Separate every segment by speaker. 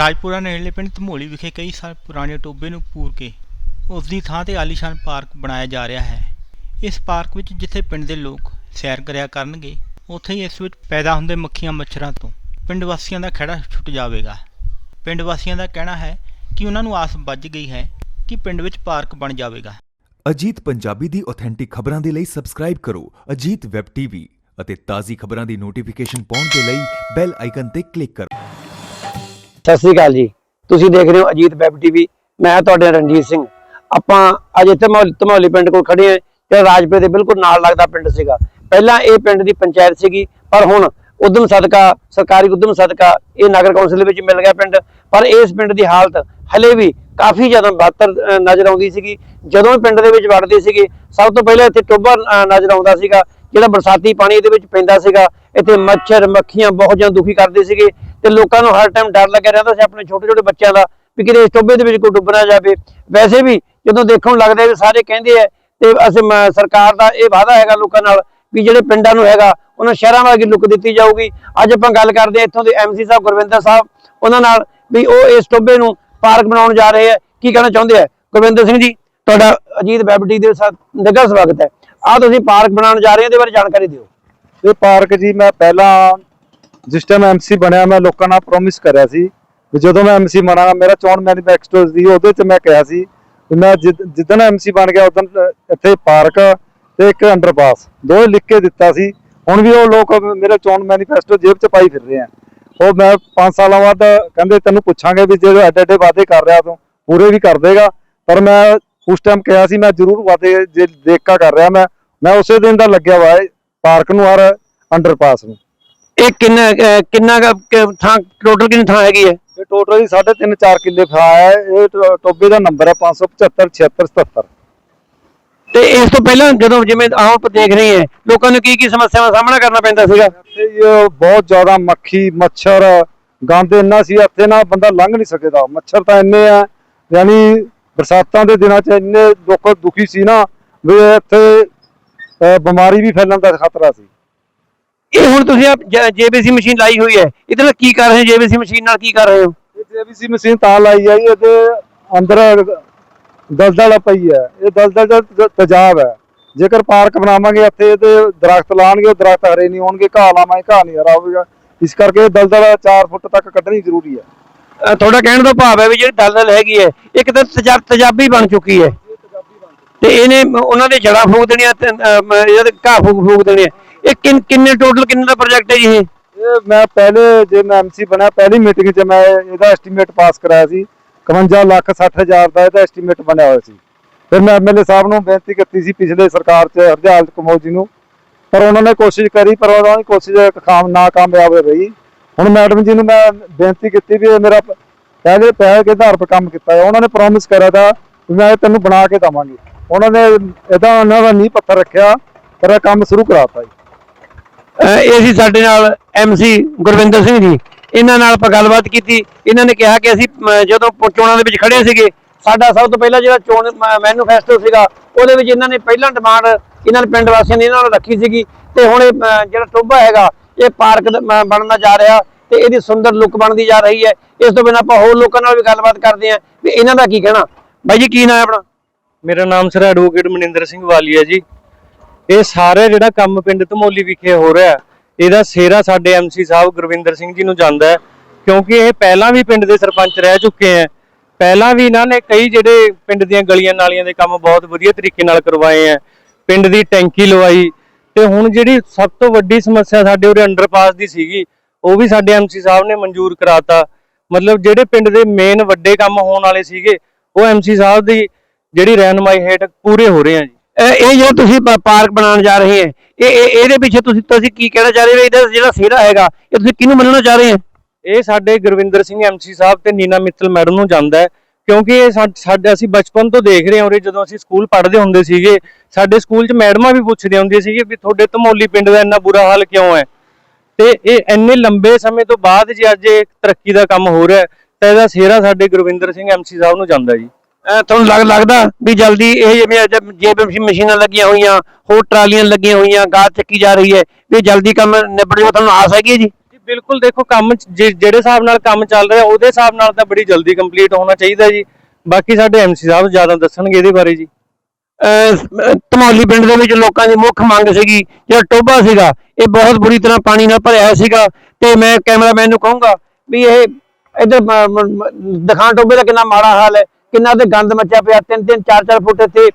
Speaker 1: ਰਾਜਪੁਰਾ ਨੇੜਲੇ ਪਿੰਡ ਧਮੋਲੀ ਵਿਖੇ ਕਈ ਸਾਲ ਪੁਰਾਣੇ ਟੋਬੇ ਨੂੰ ਪੂਰ ਕੇ ਉਸ ਦੀ ਥਾਂ ਤੇ ਆਲੀਸ਼ਾਨ ਪਾਰਕ ਬਣਾਇਆ ਜਾ ਰਿਹਾ ਹੈ। ਇਸ ਪਾਰਕ ਵਿੱਚ ਜਿੱਥੇ ਪਿੰਡ ਦੇ ਲੋਕ ਸੈਰ ਕਰਿਆ ਕਰਨਗੇ, ਉੱਥੇ ਹੀ ਇਸ ਵਿੱਚ ਪੈਦਾ ਹੁੰਦੇ ਮੱਖੀਆਂ ਮੱਛਰਾਂ ਤੋਂ ਪਿੰਡ ਵਾਸੀਆਂ ਦਾ ਖਹਿੜਾ ਛੁੱਟ ਜਾਵੇਗਾ। ਪਿੰਡ ਵਾਸੀਆਂ ਦਾ ਕਹਿਣਾ ਹੈ ਕਿ ਉਹਨਾਂ ਨੂੰ ਆਸ ਬੱਝ ਗਈ ਹੈ ਕਿ ਪਿੰਡ ਵਿੱਚ ਪਾਰਕ ਬਣ ਜਾਵੇਗਾ।
Speaker 2: ਅਜੀਤ ਪੰਜਾਬੀ ਦੀ ਆਥੈਂਟਿਕ ਖਬਰਾਂ ਦੇ ਲਈ ਸਬਸਕ੍ਰਾਈਬ ਕਰੋ ਅਜੀਤ ਵੈਬ ਟੀਵੀ ਅਤੇ ਤਾਜ਼ੀ ਖਬਰਾਂ ਦੀ ਨੋਟੀਫਿਕੇਸ਼ਨ ਪਾਉਣ ਦੇ ਲਈ ਬੈਲ ਆਈਕਨ ਤੇ ਕਲਿੱਕ ਕਰੋ।
Speaker 3: ਸਤਿ ਸ੍ਰੀ ਅਕਾਲ ਜੀ। ਤੁਸੀਂ ਦੇਖ ਰਹੇ ਹੋ ਅਜੀਤ ਵੈਬ ਟੀਵੀ। ਮੈਂ ਤੁਹਾਡੇ ਰਣਜੀਤ ਸਿੰਘ। ਆਪਾਂ ਅੱਜ ਇੱਥੇ ਧਮੌਲੀ ਪਿੰਡ ਕੋਲ ਖੜੇ ਹਾਂ, ਜਿਹੜਾ ਰਾਜਪੁਰੇ ਦੇ ਬਿਲਕੁਲ ਨਾਲ ਲੱਗਦਾ ਪਿੰਡ ਸੀਗਾ। ਪਹਿਲਾਂ ਇਹ ਪਿੰਡ ਦੀ ਪੰਚਾਇਤ ਸੀਗੀ, ਪਰ ਹੁਣ ਉਦਮ ਸਦਕਾ, ਸਰਕਾਰੀ ਉਦਮ ਸਦਕਾ, ਇਹ ਨਗਰ ਕੌਂਸਲ ਵਿੱਚ ਮਿਲ ਗਿਆ ਪਿੰਡ। ਪਰ ਇਸ ਪਿੰਡ ਦੀ ਹਾਲਤ ਹਲੇ ਵੀ ਕਾਫੀ ਜ਼ਿਆਦਾ ਬਦਤਰ ਨਜ਼ਰ ਆਉਂਦੀ ਸੀਗੀ। ਜਦੋਂ ਪਿੰਡ ਦੇ ਵਿੱਚ ਵੜਦੇ ਸੀਗੇ, ਸਭ ਤੋਂ ਪਹਿਲਾਂ ਇੱਥੇ ਟੋਬਾ ਨਜ਼ਰ ਆਉਂਦਾ ਸੀਗਾ, ਜਿਹੜਾ ਬਰਸਾਤੀ ਪਾਣੀ ਇਹਦੇ ਵਿੱਚ ਪੈਂਦਾ ਸੀਗਾ। ਇੱਥੇ ਮੱਛਰ, ਮੱਖੀਆਂ ਬਹੁਤ ਜ਼ਿਆਦਾ ਦੁਖੀ ਕਰਦੇ ਸੀਗੇ। ਤੇ ਲੋਕਾਂ ਨੂੰ ਹਰ ਟਾਈਮ ਡਰ ਲੱਗਿਆ ਰਹਿੰਦਾ ਸੀ ਆਪਣੇ ਛੋਟੇ ਛੋਟੇ ਬੱਚਿਆਂ ਦਾ ਵੀ ਕਿਤੇ ਇਸ ਟੋਬੇ ਦੇ ਵਿੱਚ ਕੋਈ ਡੁੱਬ ਨਾ ਜਾਵੇ। ਵੈਸੇ ਵੀ ਜਦੋਂ ਦੇਖਣ ਨੂੰ ਲੱਗਦਾ ਵੀ ਸਾਰੇ ਕਹਿੰਦੇ ਆ ਤੇ ਅਸੀਂ ਸਰਕਾਰ ਦਾ ਇਹ ਵਾਅਦਾ ਹੈਗਾ ਲੋਕਾਂ ਨਾਲ ਵੀ ਜਿਹੜੇ ਪਿੰਡਾਂ ਨੂੰ ਹੈਗਾ, ਉਹਨਾਂ ਸ਼ਹਿਰਾਂ ਵਰਗੀ ਲੁੱਕ ਦਿੱਤੀ ਜਾਊਗੀ। ਅੱਜ ਆਪਾਂ ਗੱਲ ਕਰਦੇ ਹਾਂ ਇੱਥੋਂ ਦੇ ਐਮਸੀ ਸਾਹਿਬ, ਗੁਰਵਿੰਦਰ ਸਾਹਿਬ, ਉਹਨਾਂ ਨਾਲ ਵੀ ਉਹ ਇਸ ਟੋਬੇ ਨੂੰ ਪਾਰਕ ਬਣਾਉਣ ਜਾ ਰਹੇ ਆ। ਕੀ ਕਹਿਣਾ ਚਾਹੁੰਦੇ ਆ? ਗੁਰਵਿੰਦਰ ਸਿੰਘ ਜੀ, ਤੁਹਾਡਾ ਅਜੀਤ ਵੈਬਟੀ ਦੇ ਸਾਥ ਨਿੱਘਾ ਸਵਾਗਤ ਹੈ। ਆ ਤੁਸੀਂ ਪਾਰਕ ਬਣਾਉਣ ਜਾ ਰਹੇ ਹੋ, ਇਹਦੇ ਬਾਰੇ ਜਾਣਕਾਰੀ ਦਿਓ।
Speaker 4: ਇਹ ਪਾਰਕ ਜੀ, ਮੈਂ ਪਹਿਲਾਂ ਜਿਸ ਟਾਈਮ ਐਮਸੀ ਬਣਿਆ, ਮੈਂ ਲੋਕਾਂ ਨਾਲ ਪ੍ਰੋਮਿਸ ਕਰਿਆ ਸੀ ਵੀ ਜਦੋਂ ਮੈਂ ਐਮਸੀ ਬਣਾਂਗਾ, ਮੇਰਾ ਚੋਣ ਮੈਨੀਫੈਸਟੋ ਸੀ ਉਹਦੇ 'ਚ ਮੈਂ ਕਿਹਾ ਸੀ ਵੀ ਮੈਂ ਜਿੱਦ- ਜਿੱਦਣ ਐਮਸੀ ਬਣ ਗਿਆ, ਉਦੋਂ ਇੱਥੇ ਪਾਰਕ ਤੇ ਇੱਕ ਅੰਡਰਪਾਸ ਦੋਵੇਂ ਲਿਖ ਕੇ ਦਿੱਤਾ ਸੀ। ਹੁਣ ਵੀ ਉਹ ਲੋਕ ਮੇਰੇ ਚੋਣ ਮੈਨੀਫੈਸਟੋ ਜੇਬ 'ਚ ਪਾਈ ਫਿਰ ਰਹੇ ਆ। ਉਹ ਮੈਂ 5 ਸਾਲਾਂ ਬਾਅਦ ਕਹਿੰਦੇ, ਤੈਨੂੰ ਪੁੱਛਾਂਗੇ ਵੀ ਜਿਹੜੇ ਐਡੇ ਐਡੇ ਵਾਅਦੇ ਕਰ ਰਿਹਾ ਤੂੰ, ਪੂਰੇ ਵੀ ਕਰ ਦੇਗਾ। ਪਰ ਮੈਂ ਉਸ ਟਾਈਮ ਕਿਹਾ ਸੀ, ਮੈਂ ਜ਼ਰੂਰ ਵਾਅਦੇ ਜੇ ਦੇਖਾ ਕਰ ਰਿਹਾ ਮੈਂ। ਮੈਂ ਉਸੇ ਦਿਨ ਦਾ ਲੱਗਿਆ ਵਾ ਪਾਰਕ ਨੂੰ ਔਰ ਅੰਡਰਪਾਸ ਨੂੰ।
Speaker 3: ਇਹ ਕਿੰਨਾ ਅਹ ਕਿੰਨਾ ਕੁ- ਕੁ ਥਾਂ ਟੋਟਲ ਕਿੰਨੀ ਥਾਂ ਹੈਗੀ ਹੈ?
Speaker 4: ਇਹ ਟੋਟਲ ਹੀ 3.5 4 ਕਿੱਲੇ ਫਾ ਹੈ। ਇਹ ਟੋ- ਟੋਬੇ ਦਾ ਨੰਬਰ ਹੈ 575 76 77
Speaker 3: ਤੇ ਇਸ ਤੋਂ ਪਹਿਲਾਂ ਜਦੋਂ ਜਿਵੇਂ ਆਹ ਆਪਾਂ ਦੇਖ ਰਹੇ ਹਾਂ ਲੋਕਾਂ ਨੂੰ ਕੀ ਕੀ ਸਮੱਸਿਆਵਾਂ ਦਾ ਸਾਹਮਣਾ ਕਰਨਾ ਪੈਂਦਾ ਸੀਗਾ?
Speaker 4: ਇੱਥੇ ਜੀ ਉਹ ਬਹੁਤ ਜ਼ਿਆਦਾ ਮੱਖੀ ਮੱਛਰ ਗੰਦ ਇੰਨਾ ਸੀ ਇੱਥੇ ਨਾ ਬੰਦਾ ਲੰਘ ਨਹੀਂ ਸਕਦਾ। ਮੱਛਰ ਤਾਂ ਇੰਨੇ ਆ ਯਾਨੀ ਬਰਸਾਤਾਂ ਦੇ ਦਿਨਾਂ 'ਚ ਇੰਨੇ ਲੋਕ ਦੁਖੀ ਸੀ ਨਾ ਵੀ ਇੱਥੇ ਅਹ, ਬਿਮਾਰੀ ਵੀ ਫੈਲਣ ਦਾ ਖਤਰਾ ਸੀ।
Speaker 3: ਇਹ ਹੁਣ ਤੁਸੀਂ ਜੇਬੀਸੀ ਮਸ਼ੀਨ ਲਾਈ ਹੋਈ ਹੈ। ਇਹਦੇ ਨਾਲ ਕੀ ਕਰ ਰਹੇ ਹੋ? ਜੇਬੀਸੀ ਮਸ਼ੀਨ ਨਾਲ ਕੀ ਕਰ ਰਹੇ ਹੋ?
Speaker 4: ਇਹ ਜੇਬੀਸੀ ਮਸ਼ੀਨ ਤਾਂ ਲਾਈ ਆਈ ਇਹਦੇ ਅੰਦਰ ਦਲਦਲ ਪਈ ਹੈ। ਇਹ ਦਲਦਲ ਦਾ ਤੇਜ਼ਾਬ ਹੈ। ਜੇਕਰ ਪਾਰਕ ਬਣਾਵਾਂਗੇ ਇੱਥੇ ਤੇ ਦਰਖਤ ਲਾਣਗੇ ਉਹ ਦਰਖਤ ਹਰੇ ਨਹੀਂ ਹੋਣਗੇ ਘਾਹ ਲਾਵਾਂਗੇ ਘਾਹ ਨਹੀਂ ਹਰਾ ਹੋਵੇਗਾ। ਇਸ ਕਰਕੇ ਇਹ ਦਲਦਲ 4 ਫੁੱਟ ਤੱਕ ਕੱਢਣੀ ਜ਼ਰੂਰੀ ਹੈ।
Speaker 3: ਤੁਹਾਡਾ ਕਹਿਣ ਦਾ ਭਾਵ ਹੈ ਵੀ ਜਿਹੜੀ ਦਲਦਲ ਹੈਗੀ ਹੈ ਇੱਕ ਤਾਂ ਤੇਜ਼ਾ- ਤੇਜ਼ਾਬੀ ਬਣ ਚੁੱਕੀ ਹੈ। ਤੇ ਇਹਨੇ ਉਹਨਾਂ ਦੇ ਜੜਾ ਫੂਕ ਦੇਣੀਆਂ ਤੇ ਇਹਦੇ ਘਾਹ ਫੂਕ ਫੂਕ ਦੇਣੇ ਆ। ਇਹ ਕਿੰਨ- ਕਿੰਨੇ ਟੋਟਲ ਕਿੰਨੇ ਦਾ ਪ੍ਰੋਜੈਕਟ ਹੈ ਜੀ ਇਹ?
Speaker 4: ਇਹ ਮੈਂ ਪਹਿਲੇ ਜੇ ਮੈਂ ਐਮਸੀ ਬਣਿਆ, ਪਹਿਲੀ ਮੀਟਿੰਗ 'ਚ ਮੈਂ ਇਹਦਾ ਐਸਟੀਮੇਟ ਪਾਸ ਕਰਾਇਆ ਸੀ। 51 ਲੱਖ 60 ਹਜ਼ਾਰ ਦਾ ਇਹਦਾ ਐਸਟੀਮੇਟ ਬਣਿਆ ਹੋਇਆ ਸੀ। ਫਿਰ ਮੈਂ ਐਮਐਲਏ ਸਾਹਿਬ ਨੂੰ ਬੇਨਤੀ ਕੀਤੀ ਸੀ ਪਿਛਲੇ ਸਰਕਾਰ 'ਚ ਹਰਦਿਆਲ ਕਮੋਲ ਜੀ ਨੂੰ। ਪਰ ਉਹਨਾਂ ਨੇ ਕੋਸ਼ਿਸ਼ ਕਰੀ, ਪਰ ਉਹਨਾਂ ਦੀ ਕੋਸ਼ਿਸ਼ ਕਾਮ ਨਾਕਾਮਯਾਬ ਰਹੀ। ਹੁਣ ਮੈਡਮ ਜੀ ਨੂੰ ਮੈਂ ਬੇਨਤੀ ਕੀਤੀ ਵੀ ਇਹ ਮੇਰਾ ਪ- ਪਹਿਲੇ ਪਹਿਲ ਕੇ ਆਧਾਰ 'ਤੇ ਕੰਮ ਕੀਤਾ ਹੈ। ਉਹਨਾਂ ਨੇ ਪ੍ਰੋਮਿਸ ਕਰਿਆ ਤਾ ਵੀ ਮੈਂ ਇਹ ਤੈਨੂੰ ਬਣਾ ਕੇ ਦੇਵਾਂਗੀ। ਉਹਨਾਂ ਨੇ ਇਹਦਾ, ਉਹਨਾਂ ਦਾ ਨੀਂਹ ਪੱਥਰ ਰੱਖਿਆ, ਪਰ ਇਹ ਕੰਮ ਸ਼ੁਰੂ ਕਰਾਤਾ ਜੀ।
Speaker 3: ਇਹ ਸੀ ਸਾਡੇ ਨਾਲ ਐਮਸੀ ਗੁਰਵਿੰਦਰ ਸਿੰਘ ਜੀ। ਇਹਨਾਂ ਨਾਲ ਆਪਾਂ ਗੱਲਬਾਤ ਕੀਤੀ। ਇਹਨਾਂ ਨੇ ਕਿਹਾ ਕਿ ਅਸੀਂ ਜਦੋਂ ਚੋਣਾਂ ਦੇ ਵਿੱਚ ਖੜੇ ਸੀਗੇ ਸਾਡਾ ਸਭ ਤੋਂ ਪਹਿਲਾਂ ਜਿਹੜਾ ਚੋਣ ਮੈਨੂਫੈਸਟੋ ਸੀਗਾ ਉਹਦੇ ਵਿੱਚ ਇਹਨਾਂ ਨੇ ਪਹਿਲਾਂ ਡਿਮਾਂਡ ਇਹਨਾਂ ਨੇ ਪਿੰਡ ਵਾਸੀਆਂ ਨੇ ਇਹਨਾਂ ਨਾਲ ਰੱਖੀ ਸੀਗੀ। ਤੇ ਹੁਣ ਇਹ ਜਿਹੜਾ ਟੋਭਾ ਹੈਗਾ ਇਹ ਪਾਰਕ ਦਾ, ਜਾ ਰਿਹਾ ਤੇ ਇਹਦੀ ਸੁੰਦਰ ਲੁੱਕ ਬਣਦੀ ਜਾ ਰਹੀ ਹੈ। ਇਸ ਤੋਂ ਬਿਨਾਂ ਆਪਾਂ ਹੋਰ ਲੋਕਾਂ ਨਾਲ ਵੀ ਗੱਲਬਾਤ ਕਰਦੇ ਆਂ ਵੀ ਇਹਨਾਂ ਦਾ ਕੀ ਕਹਿਣਾ। ਬਾਈ ਜੀ ਕੀ ਨਾਮ ਹੈ ਆਪਣਾ?
Speaker 5: ਮੇਰਾ ਨਾਮ ਸਰ ਐਡਵੋਕੇਟ ਮਨਿੰਦਰ ਸਿੰਘ ਵਾਲੀਆ ਜੀ। ਇਹ ਸਾਰੇ ਜਿਹੜਾ ਕੰਮ ਪਿੰਡ ਧਮੋਲੀ ਵਿਖੇ ਹੋ ਰਿਹਾ ਇਹਦਾ ਸੇਰਾ ਸਾਡੇ ਐਮਸੀ ਸਾਹਿਬ ਗੁਰਵਿੰਦਰ ਸਿੰਘ ਜੀ ਨੂੰ ਜਾਂਦਾ ਹੈ, ਕਿਉਂਕਿ ਇਹ ਪਹਿਲਾਂ ਵੀ ਪਿੰਡ ਦੇ ਸਰਪੰਚ ਰਹਿ ਚੁੱਕੇ ਹੈ। ਪਹਿਲਾਂ ਵੀ ਇਹਨਾਂ ਨੇ ਕਈ ਜਿਹੜੇ ਪਿੰਡ ਦੀਆਂ ਗਲੀਆਂ ਨਾਲੀਆਂ ਦੇ ਕੰਮ ਬਹੁਤ ਵਧੀਆ ਤਰੀਕੇ ਨਾਲ ਕਰਵਾਏ ਹੈ। ਪਿੰਡ ਦੀ ਟੈਂਕੀ ਲਵਾਈ, ਤੇ ਹੁਣ ਜਿਹੜੀ ਸਭ ਤੋਂ ਵੱਡੀ ਸਮੱਸਿਆ ਸਾਡੇ ਉਰੇ ਅੰਡਰਪਾਸ ਦੀ ਸੀਗੀ, ਉਹ ਵੀ ਸਾਡੇ ਐਮਸੀ ਸਾਹਿਬ ਨੇ ਮਨਜ਼ੂਰ ਕਰਾਤਾ। ਮਤਲਬ ਜਿਹੜੇ ਪਿੰਡ ਦੇ ਮੇਨ ਵੱਡੇ ਕੰਮ ਹੋਣ ਵਾਲੇ ਸੀਗੇ, ਉਹ ਐਮਸੀ ਸਾਹਿਬ ਦੀ ਜਿਹੜੀ ਰਹਿਨਮਾਈ ਹੇਠ ਪੂਰੇ ਹੋ ਰਹੇ ਆ ਜੀ।
Speaker 3: ਇਹ ਇਹ ਜਿਹੜਾ ਤੁਸੀਂ ਪਾਰਕ ਬਣਾਉਣ ਜਾ ਰਹੇ ਹੈ ਇਹ, ਇਹਦੇ ਪਿੱਛੇ ਤੁਸੀਂ ਤੁਸੀਂ ਕੀ ਕਹਿਣਾ ਚਾਹ ਰਹੇ ਹੋ? ਇਹਦਾ ਜਿਹੜਾ ਸਿਹਰਾ ਹੈਗਾ, ਇਹ ਤੁਸੀਂ ਕਿਹਨੂੰ ਮੰਨਣਾ ਚਾਹ ਰਹੇ ਹੋ?
Speaker 5: ਇਹ ਸਾਡੇ ਗੁਰਵਿੰਦਰ ਸਿੰਘ ਐਮਸੀ ਸਾਹਿਬ ਤੇ ਨੀਨਾ ਮਿੱਤਲ ਮੈਡਮ ਨੂੰ ਜਾਂਦਾ ਹੈ, ਕਿਉਂਕਿ ਇਹ ਸਾ- ਸਾਡੇ, ਅਸੀਂ ਬਚਪਨ ਤੋਂ ਦੇਖ ਰਹੇ ਹਾਂ ਉਰੇ, ਜਦੋਂ ਅਸੀਂ ਸਕੂਲ ਪੜ੍ਹਦੇ ਹੁੰਦੇ ਸੀਗੇ, ਸਾਡੇ ਸਕੂਲ 'ਚ ਮੈਡਮਾਂ ਵੀ ਪੁੱਛਦੀਆਂ ਹੁੰਦੀਆਂ ਸੀਗੇ ਵੀ ਤੁਹਾਡੇ ਧਮੋਲੀ ਪਿੰਡ ਦਾ ਇੰਨਾ ਬੁਰਾ ਹਾਲ ਕਿਉਂ ਹੈ? ਤੇ ਇਹ ਇੰਨੇ ਲੰਬੇ ਸਮੇਂ ਤੋਂ ਬਾਅਦ ਜੇ ਅੱਜ ਇਹ ਤਰੱਕੀ ਦਾ ਕੰਮ ਹੋ ਰਿਹਾ ਤਾਂ ਇਹਦਾ ਸਿਹਰਾ ਸਾਡੇ ਗੁਰਵਿੰਦਰ ਸਿੰਘ ਐਮਸੀ ਸਾਹਿਬ ਨੂੰ ਜਾਂਦਾ ਜੀ।
Speaker 3: ਤੁਹਾਨੂੰ ਲੱਗ ਲੱਗਦਾ ਵੀ ਜਲਦੀ ਇਹ ਜਿਵੇਂ ਅੱਜ ਜੇਬ ਮਸ਼ੀਨਾਂ ਲੱਗੀਆਂ ਹੋਈਆਂ ਹੋਰ ਟਰਾਲੀਆਂ ਲੱਗੀਆਂ ਹੋਈਆਂ ਗਾਹ ਚੱਕੀ ਜਾ ਰਹੀ ਹੈ ਵੀ ਜਲਦੀ ਕੰਮ ਨਿਬੜ ਜਾਊਗਾ ਤੁਹਾਨੂੰ ਆਸ ਹੈਗੀ ਹੈ ਜੀ?
Speaker 5: ਜੀ ਬਿਲਕੁਲ ਦੇਖੋ ਕੰਮ ਜਿਹੜੇ ਹਿਸਾਬ ਨਾਲ ਕੰਮ ਚੱਲ ਰਿਹਾ ਉਹਦੇ ਹਿਸਾਬ ਨਾਲ ਤਾਂ ਬੜੀ ਜਲਦੀ ਕੰਪਲੀਟ ਹੋਣਾ ਚਾਹੀਦਾ ਜੀ। ਬਾਕੀ ਸਾਡੇ ਐਮਸੀ ਸਾਹਿਬ ਜ਼ਿਆਦਾ ਦੱਸਣਗੇ ਇਹਦੇ ਬਾਰੇ ਜੀ।
Speaker 3: ਧਮੌਲੀ ਪਿੰਡ ਦੇ ਵਿੱਚ ਲੋਕਾਂ ਦੀ ਮੁੱਖ ਮੰਗ ਸੀਗੀ ਜਿਹੜਾ ਟੋਬਾ ਸੀਗਾ ਇਹ ਬਹੁਤ ਬੁਰੀ ਤਰ੍ਹਾਂ ਪਾਣੀ ਨਾਲ ਭਰਿਆ ਸੀਗਾ ਤੇ ਮੈਂ ਕੈਮਰਾਮੈਨ ਨੂੰ ਕਹੂੰਗਾ ਵੀ ਇਹ ਇਧਰ ਦਖਾਨ ਟੋਬੇ ਦਾ ਕਿੰਨਾ ਮਾੜਾ ਹਾਲ ਹੈ। ਕਿੰਨਾ ਤੇ ਗੰਦ ਮੱਚਿਆ ਪਿਆ ਤਿੰਨ ਤਿੰਨ ਚਾਰ ਚਾਰ ਫੁੱਟ ਇੱਥੇ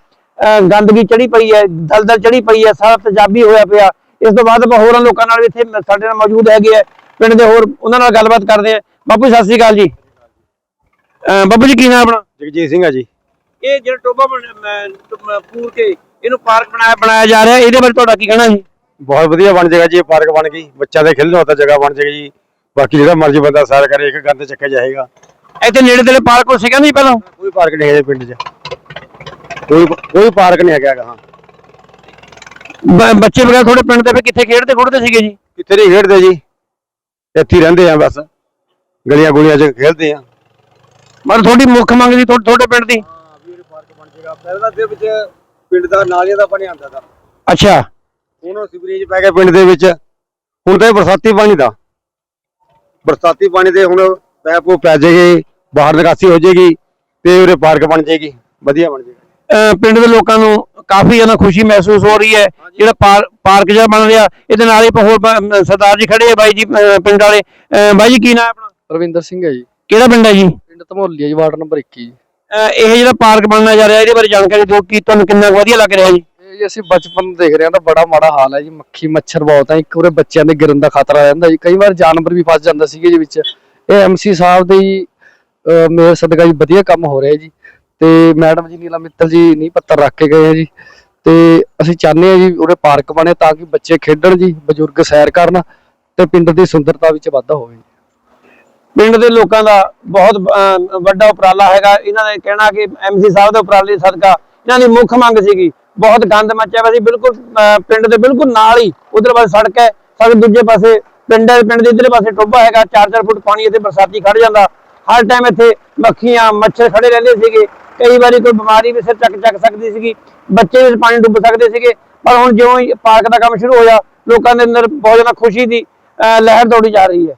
Speaker 3: ਗੰਦਗੀ ਚੜੀ ਪਈ ਹੈ ਦਲਦਲ ਚੜੀ ਪਈ ਹੈ ਸਾਰਾ ਤੇਜ਼ਾਬੀ ਹੋਇਆ ਪਿਆ। ਇਸ ਤੋਂ ਬਾਅਦ ਆਪਾਂ ਹੋਰਾਂ ਲੋਕਾਂ ਨਾਲ ਵੀ ਇੱਥੇ ਸਾਡੇ ਨਾਲ ਮੌਜੂਦ ਹੈਗੇ ਆ। ਪਿੰਡ ਦੇ ਹੋਰ ਉਹਨਾਂ ਨਾਲ ਗੱਲਬਾਤ ਕਰਦੇ ਆ। ਬਾਪੂ ਸਤਿ ਸ੍ਰੀ ਅਕਾਲ ਜੀ। ਬਾਪੂ ਜੀ ਕੀ ਨਾਮ ਆਪਣਾ?
Speaker 6: ਜਗਜੀਤ ਸਿੰਘ ਆ ਜੀ।
Speaker 3: ਇਹ ਜਿਹੜਾ ਟੋਬਾ ਪੂਰ ਕੇ ਇਹਨੂੰ ਪਾਰਕ ਬਣਾਇਆ ਬਣਾਇਆ ਜਾ ਰਿਹਾ। ਇਹਦੇ ਬਾਰੇ ਤੁਹਾਡਾ ਕੀ ਕਹਿਣਾ ਜੀ?
Speaker 6: ਬਹੁਤ ਵਧੀਆ ਬਣ ਜਾਏਗਾ ਜੀ ਇਹ ਪਾਰਕ ਬਣ ਗਈ। ਬੱਚਿਆਂ ਦੇ ਖੇਡਣ ਵਾਸਤੇ ਜਗ੍ਹਾ ਬਣ ਜਾਏਗੀ ਜੀ। ਬਾਕੀ ਜਿਹੜਾ ਮਰਜ਼ੀ ਬੰਦਾ ਸੈਰ ਕਰੇ ਇੱਕ ਗੰਦ ਚੱਕਿਆ ਜਾਏਗਾ।
Speaker 3: ਇੱਥੇ ਨੇੜੇ ਤੇੜੇ ਪਾਰਕ ਹੋ ਸੀਗਾ ਨਹੀਂ ਪਹਿਲਾਂ?
Speaker 6: ਕੋਈ ਪਾਰਕ ਨਹੀਂ ਹੈ ਜੀ ਪਿੰਡ 'ਚ। ਕੋਈ ਕੋਈ ਪਾਰਕ ਨਹੀਂ ਹੈਗਾ ਹਾਂ।
Speaker 3: ਬ- ਬੱਚੇ ਵਗੈਰਾ ਤੁਹਾਡੇ ਪਿੰਡ ਦੇ ਫਿਰ ਕਿੱਥੇ ਖੇਡਦੇ ਖੁੱਡਦੇ ਸੀਗੇ ਜੀ?
Speaker 6: ਕਿੱਥੇ ਨਹੀਂ ਖੇਡਦੇ ਜੀ। ਇੱਥੇ ਹੀ ਰਹਿੰਦੇ ਆ ਬਸ। ਗਲੀਆਂ ਗੁਲੀਆਂ 'ਚ ਖੇਡਦੇ ਆ।
Speaker 3: ਮਤਲਬ ਤੁਹਾਡੀ ਮੁੱਖ ਮੰਗ ਸੀ ਤੁਹਾਡੇ ਤੁਹਾਡੇ ਪਿੰਡ ਦੀ?
Speaker 6: ਪਾਰਕ ਬਣ ਜਾਏਗਾ ਪਹਿਲਾਂ ਦੇ ਵਿੱਚ ਪਿੰਡ ਦਾ ਨਾਲੀਆਂ ਦਾ ਪਾਣੀ ਆਉਂਦਾ ਸੀ
Speaker 3: ਅੱਛਾ।
Speaker 6: ਹੁਣ ਸੀਵਰੇਜ ਪੈ ਗਿਆ ਪਿੰਡ ਦੇ ਵਿੱਚ। ਹੁਣ ਤਾਂ ਇਹ ਬਰਸਾਤੀ ਪਾਣੀ ਦਾ। ਬਰਸਾਤੀ ਪਾਣੀ ਦੇ ਹੁਣ ਪੈਪ ਉਹ ਪੈ ਜਾਏਗੀ ਬਾਹਰ ਨਿਕਾਸੀ ਹੋ ਜਾਏਗੀ ਤੇ ਉਰੇ ਪਾਰਕ ਬਣ ਜਾਏਗੀ ਵਧੀਆ ਬਣ ਜਾਏਗਾ।
Speaker 3: ਪਿੰਡ ਦੇ ਲੋਕਾਂ ਨੂੰ ਕਾਫੀ ਜ਼ਿਆਦਾ ਖੁਸ਼ੀ ਮਹਿਸੂਸ ਹੋ ਰਹੀ ਹੈ ਜਿਹੜਾ ਪਾਰ- ਪਾਰਕ ਜਿਹੜਾ ਬਣ ਰਿਹਾ ਇਹਦੇ ਨਾਲ ਹੀ ਹੋਰ ਸਰਦਾਰ ਜੀ ਖੜੇ ਆ ਬਾਈ ਜੀ ਪਿੰਡ ਵਾਲੇ। ਬਾਈ ਜੀ ਕੀ ਨਾਮ ਹੈ ਆਪਣਾ?
Speaker 7: ਰਵਿੰਦਰ ਸਿੰਘ ਹੈ ਜੀ।
Speaker 3: ਕਿਹੜਾ ਪਿੰਡ ਹੈ ਜੀ?
Speaker 7: ਪਿੰਡ ਧਮੋਲੀ ਹੈ ਜੀ ਵਾਰਡ ਨੰਬਰ 21 ਜੀ।
Speaker 3: ਅਹ ਇਹ ਜਿਹੜਾ ਪਾਰਕ ਬਣਨਾ ਜਾ ਰਿਹਾ ਇਹਦੇ ਬਾਰੇ ਜਾਣਕਾਰੀ ਦਿਓ ਕਿ ਤੁਹਾਨੂੰ ਕਿੰਨਾ ਕੁ ਵਧੀਆ ਲੱਗ ਰਿਹਾ ਜੀ।
Speaker 7: ਇਹ ਜੀ ਅਸੀਂ ਬਚਪਨ ਤੋਂ ਦੇਖ ਰਹੇ ਹਾਂ ਤਾਂ ਬੜਾ ਮਾੜਾ ਹਾਲ ਹੈ ਜੀ ਮੱਖੀ ਮੱਛਰ ਬਹੁਤ ਹੈ ਇੱਕ ਉਰੇ ਬੱਚਿਆਂ ਦੇ ਗਿਰਨ ਦਾ ਖਤਰਾ ਰਹਿੰਦਾ ਜੀ। ਕਈ ਵਾਰ ਜਾਨਵਰ ਵੀ ਫਸ ਜਾਂਦਾ ਸੀਗੇ ਜੀ ਵਿੱਚ। ਇਹ ਐਮਸੀ ਸਾਹਿਬ ਦੇ ਜੀ ਮੇਰੇ ਸਦਕਾ ਜੀ ਵਧੀਆ ਕੰਮ ਹੋ ਰਿਹਾ ਜੀ। ਤੇ ਮੈਡਮ ਜੀ ਨੀਲਾ ਮਿੱਤਲ ਜੀ ਨੀ ਪੱਤਰ ਰੱਖ ਕੇ ਗਏ ਆ ਜੀ। ਤੇ ਅਸੀਂ ਚਾਹੁੰਦੇ ਹਾਂ ਜੀ ਉਰੇ ਪਾਰਕ ਬਣੇ ਤਾਂ ਕਿ ਬੱਚੇ ਖੇਡਣ ਜੀ ਬਜ਼ੁਰਗ ਸੈਰ ਕਰਨ ਤੇ ਪਿੰਡ ਦੀ ਸੁੰਦਰਤਾ ਵਿੱਚ ਵਾਧਾ ਹੋਵੇ।
Speaker 3: ਪਿੰਡ ਦੇ ਲੋਕਾਂ ਦਾ ਬਹੁਤ ਵੱਡਾ ਉਪਰਾਲਾ ਹੈਗਾ। ਇਹਨਾਂ ਨੇ ਕਹਿਣਾ ਕਿ ਐਮਸੀ ਸਾਹਿਬ ਦੇ ਉਪਰਾਲੇ ਸਦਕਾ ਇਹਨਾਂ ਦੀ ਮੁੱਖ ਮੰਗ ਸੀਗੀ। ਬਹੁਤ ਗੰਦ ਮੱਚਿਆ ਹੋਇਆ ਸੀ। ਬਿਲਕੁਲ ਅਹ, ਪਿੰਡ ਦੇ ਬਿਲਕੁਲ ਨਾਲ ਹੀ ਉਧਰ ਪਾਸੇ ਸੜਕ ਹੈ। ਸਾਡੇ ਦੂਜੇ ਪਾਸੇ ਪਿੰਡ ਪਿੰਡ ਦੇ ਇਧਰਲੇ ਪਾਸੇ ਟੋਭਾ ਹੈਗਾ 4-4 ਫੁੱਟ ਪਾਣੀ ਇੱਥੇ ਬਰਸਾਤੀ ਖੜ ਜਾਂਦਾ। ਹਰ ਟਾਈਮ ਇੱਥੇ ਮੱਖੀਆਂ, ਮੱਛਰ ਖੜੇ ਰਹਿੰਦੇ ਸੀਗੇ। ਕਈ ਵਾਰੀ ਕੋਈ ਬਿਮਾਰੀ ਵੀ ਸਿਰ ਚੱਕ ਚੱਕ ਸਕਦੀ ਸੀਗੀ। ਬੱਚੇ ਵੀ ਪਾਣੀ ਡੁੱਬ ਸਕਦੇ ਸੀਗੇ। ਪਰ ਹੁਣ ਜਿਉਂ ਹੀ ਪਾਰਕ ਦਾ ਕੰਮ ਸ਼ੁਰੂ ਹੋਇਆ, ਲੋਕਾਂ ਦੇ ਅੰਦਰ ਬਹੁਤ ਜ਼ਿਆਦਾ ਖੁਸ਼ੀ ਦੀ ਲਹਿਰ ਦੌੜੀ ਜਾ ਰਹੀ ਹੈ।